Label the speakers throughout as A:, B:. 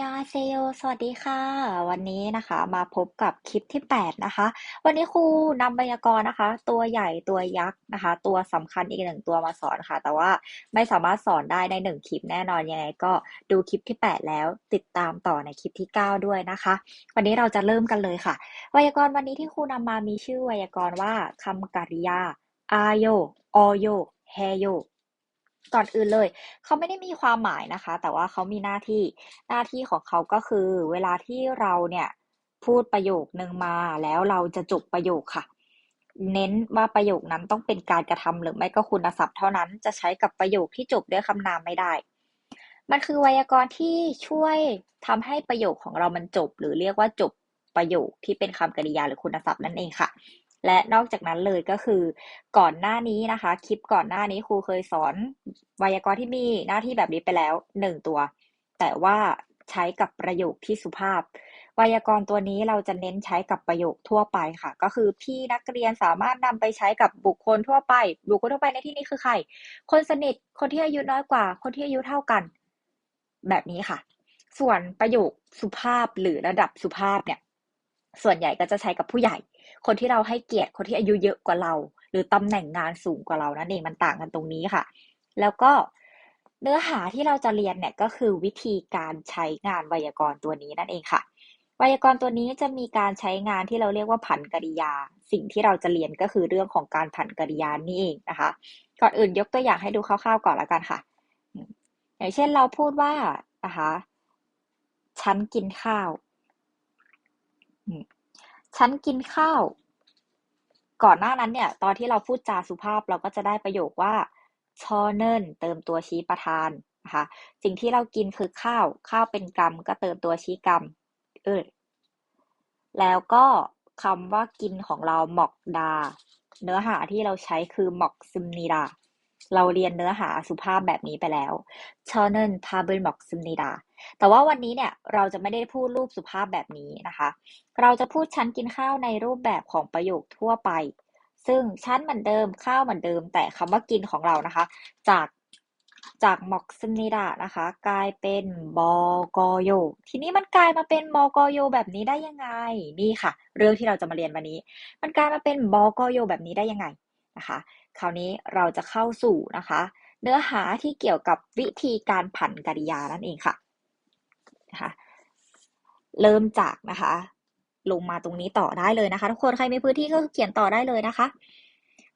A: ยาเซโยสวัสดีค่ะ วันนี้นะคะ มาพบกับคลิปที่ 8 นะคะ วันนี้ครูนำไวยากรณ์นะคะ ตัวใหญ่ตัวยักษ์นะคะ ตัวสำคัญอีกหนึ่งตัวมาสอนค่ะ แต่ว่าไม่สามารถสอนได้ในหนึ่งคลิปแน่นอนยังไงก็ดูคลิปที่ 8 แล้วติดตามต่อในคลิปที่ 9 ด้วยนะคะ วันนี้เราจะเริ่มกันเลยค่ะ ไวยากรณ์วันนี้ที่ครูนำมามีชื่อไวยากรณ์ว่าคำกริยาอาโยอโยเฮโย ก่อนอื่นเลย เขาไม่ได้มีความหมายนะคะ แต่ว่าเขามีหน้าที่หน้าที่ของเขาก็คือ เวลาที่เราเนี่ยพูดประโยคนึงมาแล้วเราจะจบประโยคค่ะ เน้นว่าประโยคนั้นต้องเป็นการกระทำหรือไม่ก็คุณศัพท์เท่านั้นจะใช้กับประโยคที่จบด้วยคำนามไม่ได้ มันคือไวยากรณ์ที่ช่วยทำให้ประโยคของเรามันจบ หรือเรียกว่าจบประโยคที่เป็นคำกริยาหรือคุณศัพท์นั่นเองค่ะ และนอกจากนั้นเลยก็คือก่อนหน้านี้นะคะ คลิปก่อนหน้านี้ครูเคยสอนไวยากรณ์ที่มีหน้าที่แบบนี้ไปแล้วหนึ่งตัว แต่ว่าใช้กับประโยคที่สุภาพ ไวยากรณ์ตัวนี้เราจะเน้นใช้กับประโยคทั่วไปค่ะ ก็คือพี่นักเรียนสามารถนำไปใช้กับบุคคลทั่วไป บุคคลทั่วไปในที่นี้คือใคร คนสนิท คนที่อายุน้อยกว่า คนที่อายุเท่ากัน แบบนี้ค่ะ ส่วนประโยคสุภาพหรือระดับสุภาพเนี่ย ส่วนใหญ่ก็จะใช้กับผู้ใหญ่ คนที่เราให้เกียรติคนที่อายุเยอะกว่าเรา หรือตำแหน่งงานสูงกว่าเรานั่นเองมันต่างกันตรงนี้ค่ะ แล้วก็เนื้อหาที่เราจะเรียนเนี่ยก็คือวิธีการใช้งานไวยากรณ์ตัวนี้นั่นเองค่ะไวยากรณ์ตัวนี้จะมีการใช้งานที่เราเรียกว่าผันกริยา สิ่งที่เราจะเรียนก็คือเรื่องของการผันกริยานี่เองนะคะ ก่อนอื่นยกตัวอย่างให้ดูคร่าวๆก่อนละกันค่ะ อย่างเช่นเราพูดว่านะคะฉันกินข้าว ฉันกินข้าว ก่อนหน้านั้นเนี่ย ตอนที่เราพูดจาสุภาพเราก็จะได้ประโยคว่าชอเนินเติมตัวชี้ประธานนะคะสิ่งที่เรากินคือข้าว ข้าวเป็นกรรม ก็เติมตัวชี้กรรมเออแล้วก็คำว่ากินของเราหมอกดา เนื้อหาที่เราใช้คือหมอกซึมนีดา เราเรียนเนื้อหาสุภาพแบบนี้ไปแล้วชอเนินทาเบิลหมอกซึมนีดา แต่ว่าวันนี้เนี่ยเราจะไม่ได้พูดรูปสุภาพแบบนี้นะคะ เราจะพูดชั้นกินข้าวในรูปแบบของประโยคทั่วไป ซึ่งชั้นเหมือนเดิมข้าวเหมือนเดิม แต่คำว่ากินของเรานะคะ จากจากมอกซึนิดานะคะ กลายเป็นบอกโย ทีนี้มันกลายมาเป็นบอกโยแบบนี้ได้ยังไง นี่ค่ะ เรื่องที่เราจะมาเรียนวันนี้ มันกลายมาเป็นบอกโยแบบนี้ได้ยังไงนะคะ คราวนี้เราจะเข้าสู่นะคะ เนื้อหาที่เกี่ยวกับวิธีการผันกริยานั่นเองค่ะ นะคะ เริ่มจากนะคะ ลงมาตรงนี้ต่อได้เลยนะคะ ทุกคนใครมีพื้นที่ก็เขียนต่อได้เลยนะคะ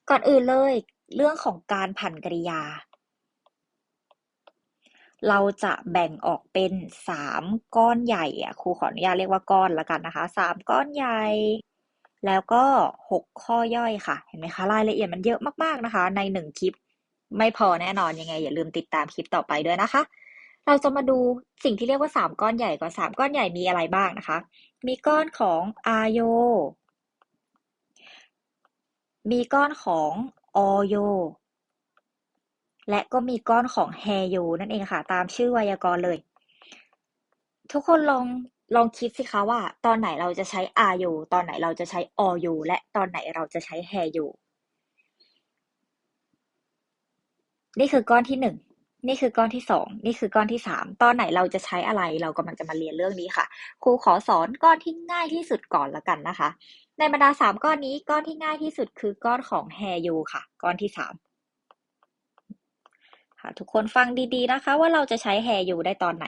A: ก่อนอื่นเลยเรื่องของการผันกริยา เราจะแบ่งออกเป็นสามก้อนใหญ่อะครูขออนุญาตเรียกว่าก้อนละกันนะคะสามก้อนใหญ่แล้วก็หกข้อย่อยค่ะ เห็นไหมคะ รายละเอียดมันเยอะมากๆนะคะ ในหนึ่งคลิป ไม่พอแน่นอนยังไง อย่าลืมติดตามคลิปต่อไปด้วยนะคะ เราจะมาดูสิ่งที่เรียกว่าสามก้อนใหญ่ก่อนสามก้อนใหญ่มีอะไรบ้างนะคะ มีก้อนของอาโย มีก้อนของอโย และก็มีก้อนของแฮโยนั่นเองค่ะ ตามชื่อไวยากรณ์เลย ทุกคนลองลองคิดสิคะว่า ตอนไหนเราจะใช้อาโยตอนไหนเราจะใช้อโยและตอนไหนเราจะใช้แฮโยนี่คือก้อนที่หนึ่ง นี่คือก้อนที่สองนี่คือก้อนที่สามตอนไหนเราจะใช้อะไรเรากำลังจะมาเรียนเรื่องนี้ค่ะ ครูขอสอนก้อนที่ง่ายที่สุดก่อนละกันนะคะ ในบรรดาสามก้อนนี้ก้อนที่ง่ายที่สุดคือก้อนของแฮยูค่ะ ก้อนที่สามค่ะ ทุกคนฟังดีๆนะคะ ว่าเราจะใช้แฮยูได้ตอนไหน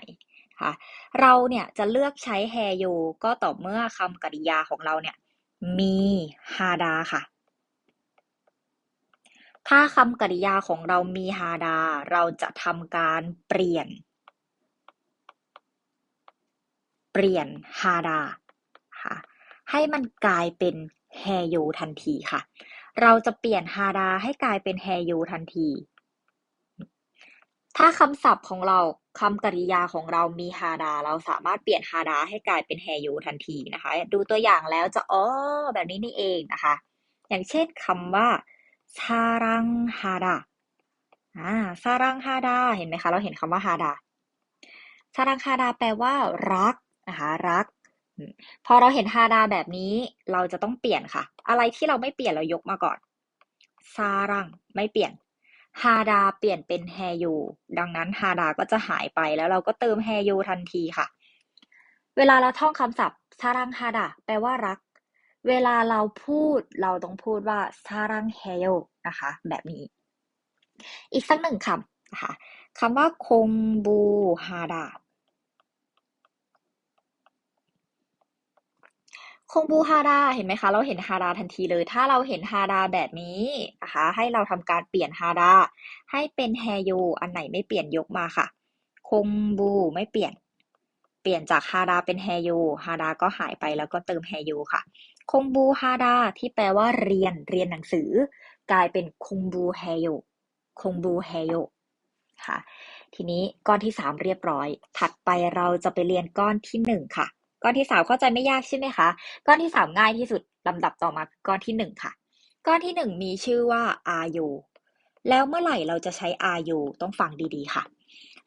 A: ค่ะ เราเนี่ยจะเลือกใช้แฮยูก็ต่อเมื่อคำกริยาของเราเนี่ย มีฮาดาค่ะ ถ้าคำกริยาของเรามีฮาดา เราจะทำการเปลี่ยน เปลี่ยนฮาดาค่ะให้มันกลายเป็นแฮยูทันทีค่ะ เราจะเปลี่ยนฮาดาให้กลายเป็นแฮยูทันที ถ้าคำศัพท์ของเราคำกริยาของเรามีฮาดา เราสามารถเปลี่ยนฮาดาให้กลายเป็นแฮยูทันทีนะคะ ดูตัวอย่างแล้วจะอ๋อแบบนี้นี่เองนะคะ อย่างเช่นคำว่า ซารังฮาดาอ่าซารังฮาดาเห็นไหมคะเราเห็นคำว่าฮาดาซารังฮาดาแปลว่า รักนะคะรัก พอเราเห็นฮาดาแบบนี้ เราจะต้องเปลี่ยนค่ะ อะไรที่เราไม่เปลี่ยนเรายกมาก่อนซารังไม่เปลี่ยนฮาดาเปลี่ยนเป็นแฮยูดังนั้นฮาดาก็จะหายไปแล้วเราก็เติมแฮยูทันทีค่ะ เวลาเราท่องคำศัพท์ซารังฮาดะแปลว่ารัก เวลาเราพูดเราต้องพูดว่าซารังเฮโยนะคะ แบบนี้ อีกสักหนึ่งคำนะคะคำว่าคงบูฮาดะคงบูฮาดาเห็นไหมคะ เราเห็นฮาดาทันทีเลย ถ้าเราเห็นฮาดาแบบนี้นะคะให้เราทำการเปลี่ยนฮาดาให้เป็นแฮโยอันไหนไม่เปลี่ยนยกมาค่ะ คงบูไม่เปลี่ยน ปลี่ยนจากฮาดาเป็นแฮโยฮาดาก็หายไปแล้วก็เติมแฮโยค่ะ คงบูฮาดาที่แปลว่าเรียนเรียนหนังสือ กลายเป็นคงบูแฮโยคงบูแฮโยค่ะ ทีนี้ก้อนที่สามเรียบร้อย ถัดไปเราจะไปเรียนก้อนที่หนึ่งค่ะ ก้อนที่สามเข้าใจไม่ยากใช่ไหมคะ ก้อนที่สามง่ายที่สุดลำดับต่อมาก้อนที่หนึ่งค่ะ ก้อนที่หนึ่งมีชื่อว่า are you แล้วเมื่อไหร่เราจะใช้ are you ต้องฟังดีๆค่ะ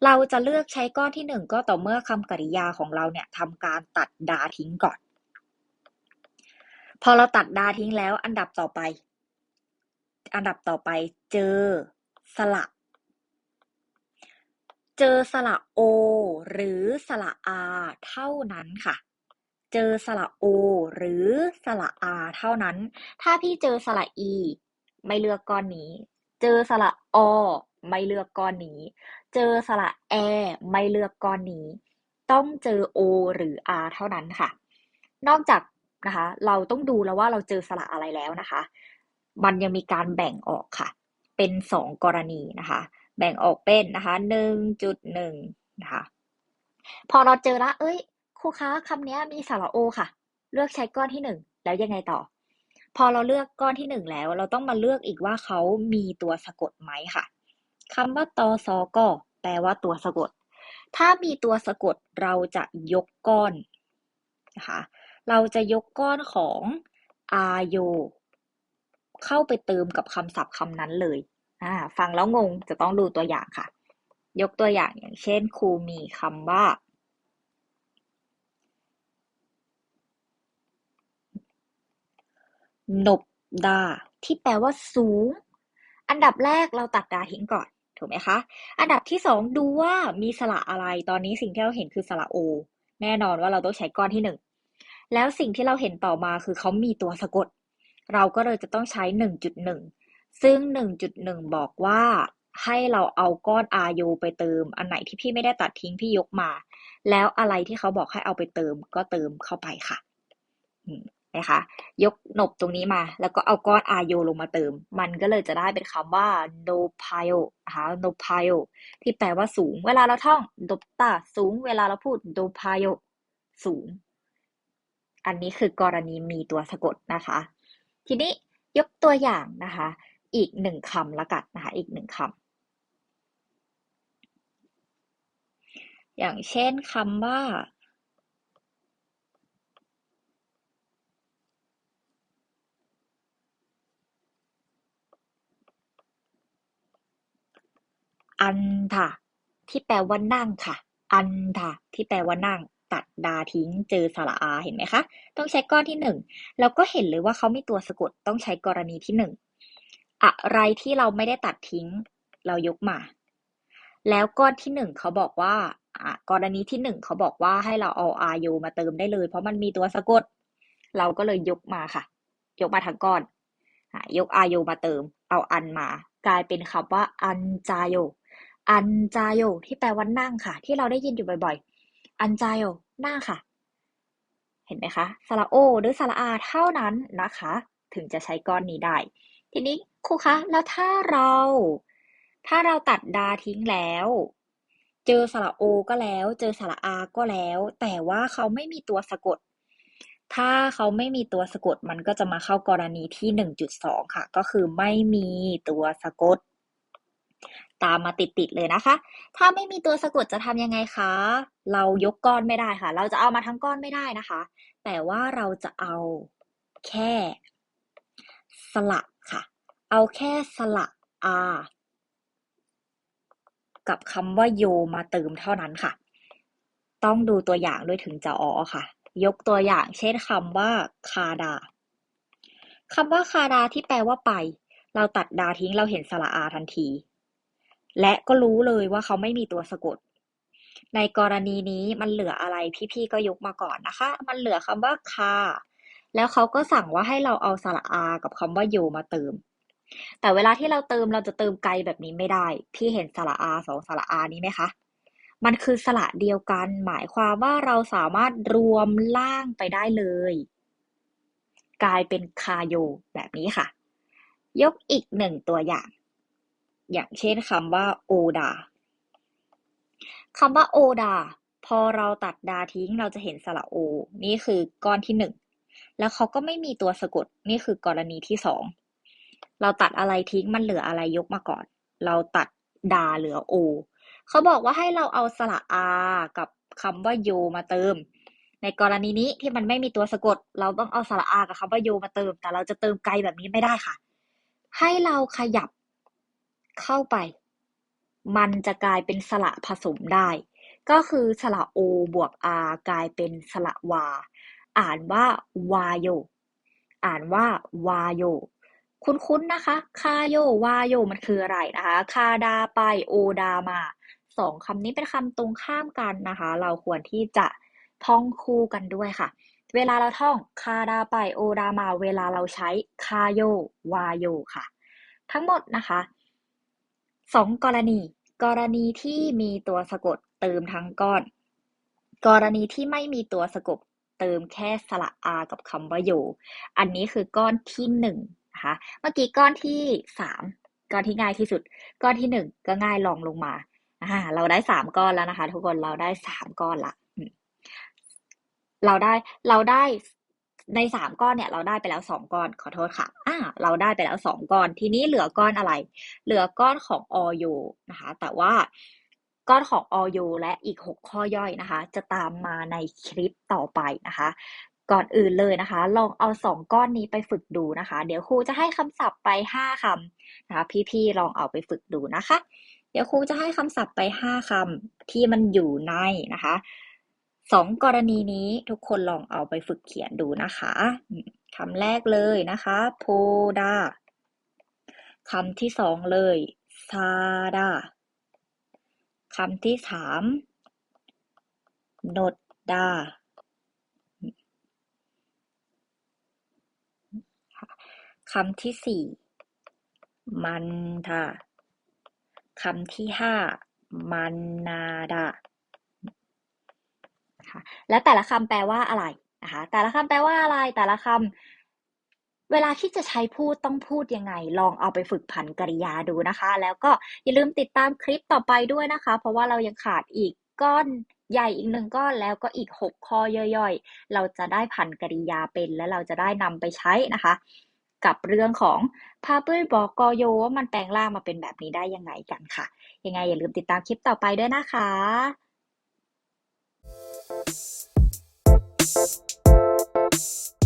A: เราจะเลือกใช้ก้อนที่หนึ่งก็ต่อเมื่อคำกริยาของเราเนี่ยทำการตัดดาทิ้งก่อน พอเราตัดดาทิ้งแล้ว อันดับต่อไป อันดับต่อไปเจอ สระ เจอสระโอ หรือสระอาเท่านั้นค่ะเจอสระโอหรือสระอาเท่านั้น ถ้าพี่เจอสระอี ไม่เลือกก้อนนี้ เจอสระอ ไม่เลือกก้อนนี้ เจอสระแอไม่เลือกก้อนนี้ ต้องเจอโอหรืออาเท่านั้นค่ะ นอกจากนะคะ เราต้องดูแล้วว่าเราเจอสระอะไรแล้วนะคะ มันยังมีการแบ่งออกค่ะ เป็นสองกรณีนะคะ แบ่งออกเป็นนะคะหนึ่งจุดหนึ่งนะคะ พอเราเจอละเอ้ยครูคะคำนี้มีสระโอค่ะ เลือกใช้ก้อนที่หนึ่งแล้วยังไงต่อ พอเราเลือกก้อนที่หนึ่งแล้ว เราต้องมาเลือกอีกว่าเขามีตัวสะกดไหมค่ะ คำว่า ตอซอก็แปลว่าตัวสะกด ถ้ามีตัวสะกดเราจะยกก้อนนะคะ เราจะยกก้อนของอาโยเข้าไปเติมกับคำศัพท์คำนั้นเลยอ่าฟังแล้วงงจะต้องดูตัวอย่างค่ะ ยกตัวอย่างอย่างเช่นครูมีคำว่า หนบดา ที่แปลว่าสูง อันดับแรกเราตัดดาทิ้งก่อน ถูกไหมคะ อันดับที่สองดูว่ามีสระอะไร ตอนนี้สิ่งที่เราเห็นคือสระโอ แน่นอนว่าเราต้องใช้ก้อนที่หนึ่งแล้วสิ่งที่เราเห็นต่อมาคือเขามีตัวสะกด เราก็เลยจะต้องใช้หนึ่งจุดหนึ่งซึ่ง 1.1 บอกว่าให้เราเอาก้อน RU ไปเติม อันไหนที่พี่ไม่ได้ตัดทิ้งพี่ยกมา แล้วอะไรที่เขาบอกให้เอาไปเติมก็เติมเข้าไปค่ะ นะคะ ยกหนบตรงนี้มา แล้วก็เอาก้อน RU ลงมาเติม มันก็เลยจะได้เป็นคำว่า no pile นะคะ no pile ที่แปลว่าสูง เวลาเราท่องดบตาสูง เวลาเราพูด no pile สูง อันนี้คือกรณีมีตัวสะกดนะคะ ทีนี้ยกตัวอย่างนะคะ อีกหนึ่งคำละกันนะคะ อีกหนึ่งคำ อย่างเช่นคำว่า อันทะที่แปลว่านั่งค่ะ อันทะที่แปลว่านั่ง ตัดดาทิ้งเจอสระอาเห็นไหมคะ ต้องใช้ก้อนที่หนึ่งแล้วก็เห็นเลยว่าเขามีตัวสะกดต้องใช้กรณีที่หนึ่งอะไรที่เราไม่ได้ตัดทิ้ง เรายกมา แล้วก้อนที่หนึ่งเขาบอกว่ากรณีที่หนึ่งเขาบอกว่าให้เราเอา ru มาเติมได้เลย เพราะมันมีตัวสะกด เราก็เลยยกมาค่ะ ยกมาทั้งก้อนยก ru มาเติม เอาอันมา กลายเป็นคำว่าอันจายโย อันจายโยที่แปลว่านั่งค่ะ ที่เราได้ยินอยู่บ่อยๆ อันจายโยนั่งค่ะ เห็นไหมคะสระโอ หรือสระอาเท่านั้นนะคะ ถึงจะใช้ก้อนนี้ได้ ทีนี้ครูคะแล้วถ้าเรา ถ้าเราตัดดาทิ้งแล้ว เจอสระโอก็แล้ว เจอสระอาก็แล้ว แต่ว่าเขาไม่มีตัวสะกด ถ้าเขาไม่มีตัวสะกดมันก็จะมาเข้ากรณีที่หนึ่งจุดสองค่ะ ก็คือไม่มีตัวสะกด ตามมาติดๆเลยนะคะ ถ้าไม่มีตัวสะกดจะทำยังไงคะ เรายกก้อนไม่ได้ค่ะ เราจะเอามาทั้งก้อนไม่ได้นะคะ แต่ว่าเราจะเอาแค่สละค่ะ เอาแค่สละ r กับคำว่าโยมาเติมเท่านั้นค่ะ ต้องดูตัวอย่างด้วยถึงจะอ๋อค่ะ ยกตัวอย่างเช่นคำว่าคาดาคำว่าคาดาที่แปลว่าไป เราตัดดาทิ้งเราเห็นสระอาทันที และก็รู้เลยว่าเขาไม่มีตัวสะกด ในกรณีนี้มันเหลืออะไรพี่ๆก็ยกมาก่อนนะคะ มันเหลือคำว่าคาแล้วเขาก็สั่งว่าให้เราเอาสระอากับคำว่าโยมาเติม แต่เวลาที่เราเติมเราจะเติมไกลแบบนี้ไม่ได้ พี่เห็นสระอาสองสระอานี้ไหมคะ มันคือสระเดียวกัน หมายความว่าเราสามารถรวมล่างไปได้เลย กลายเป็นคาโยแบบนี้ค่ะ ยกอีกหนึ่งตัวอย่าง อย่างเช่นคำว่าโอดาคำว่าโอดาพอเราตัดดาทิ้งเราจะเห็นสระโอ นี่คือก้อนที่หนึ่งแล้วเขาก็ไม่มีตัวสะกดนี่คือกรณีที่สองเราตัดอะไรทิ้งมันเหลืออะไรยกมาก่อน เราตัดดาเหลือโอเขาบอกว่าให้เราเอาสระอากับคำว่าโยมาเติม ในกรณีนี้ที่มันไม่มีตัวสะกด เราต้องเอาสระอากับคำว่าโยมาเติม แต่เราจะเติมไกลแบบนี้ไม่ได้ค่ะ ให้เราขยับ เข้าไป มันจะกลายเป็นสระผสมได้ ก็คือสระโอบวกอากลายเป็นสระวา อ่านว่าวาโย อ่านว่าวาโย คุ้นๆนะคะ คาโยวาโยมันคืออะไรนะคะ คาดาไปโอดามาสองคำนี้เป็นคำตรงข้ามกันนะคะ เราควรที่จะท่องคู่กันด้วยค่ะ เวลาเราท่องคาดาไปโอดามา เวลาเราใช้คาโยวาโยค่ะ ทั้งหมดนะคะ สองกรณี กรณีที่มีตัวสะกดเติมทั้งก้อน กรณีที่ไม่มีตัวสะกดเติมแค่สระอา กับคำว่าโยอันนี้คือก้อนที่หนึ่งนะคะ เมื่อกี้ก้อนที่สามก้อนที่ง่ายที่สุด ก้อนที่หนึ่งก็ง่ายลองลงมาอ่าเราได้สามก้อนแล้วนะคะ ทุกคนเราได้สามก้อนละเราได้เราได้ ในสามก้อนเนี่ยเราได้ไปแล้วสองก้อนขอโทษค่ะอ่าเราได้ไปแล้วสองก้อน ทีนี้เหลือก้อนอะไร เหลือก้อนของออยนะคะ แต่ว่าก้อนของออยและอีกหกข้อย่อยนะคะ จะตามมาในคลิปต่อไปนะคะ ก่อนอื่นเลยนะคะ ลองเอาสองก้อนนี้ไปฝึกดูนะคะ เดี๋ยวครูจะให้คำศัพท์ไปห้าคำนะคะ พี่ๆลองเอาไปฝึกดูนะคะ เดี๋ยวครูจะให้คำศัพท์ไปห้าคำที่มันอยู่ในนะคะ สองกรณีนี้ทุกคนลองเอาไปฝึกเขียนดูนะคะคำแรกเลยนะคะ โพดาคำที่สองเลยซาดาคำที่สามนดดาคำที่สี่มันทาคำที่ห้ามันนาดา คะ และแต่ละคำแปลว่าอะไรนะคะ แต่ละคำแปลว่าอะไร แต่ละคำเวลาที่จะใช้พูดต้องพูดยังไง ลองเอาไปฝึกผันกริยาดูนะคะ แล้วก็อย่าลืมติดตามคลิปต่อไปด้วยนะคะ เพราะว่าเรายังขาดอีกก้อนใหญ่อีกหนึ่งก้อนแล้วก็อีกหกข้อย่อยๆ เราจะได้ผันกริยาเป็นและเราจะได้นำไปใช้นะคะ กับเรื่องของพาเปิลบอกกโยว่ามันแปลงร่างมาเป็นแบบนี้ได้ยังไงกันค่ะ ยังไงอย่าลืมติดตามคลิปต่อไปด้วยนะคะ Thank you.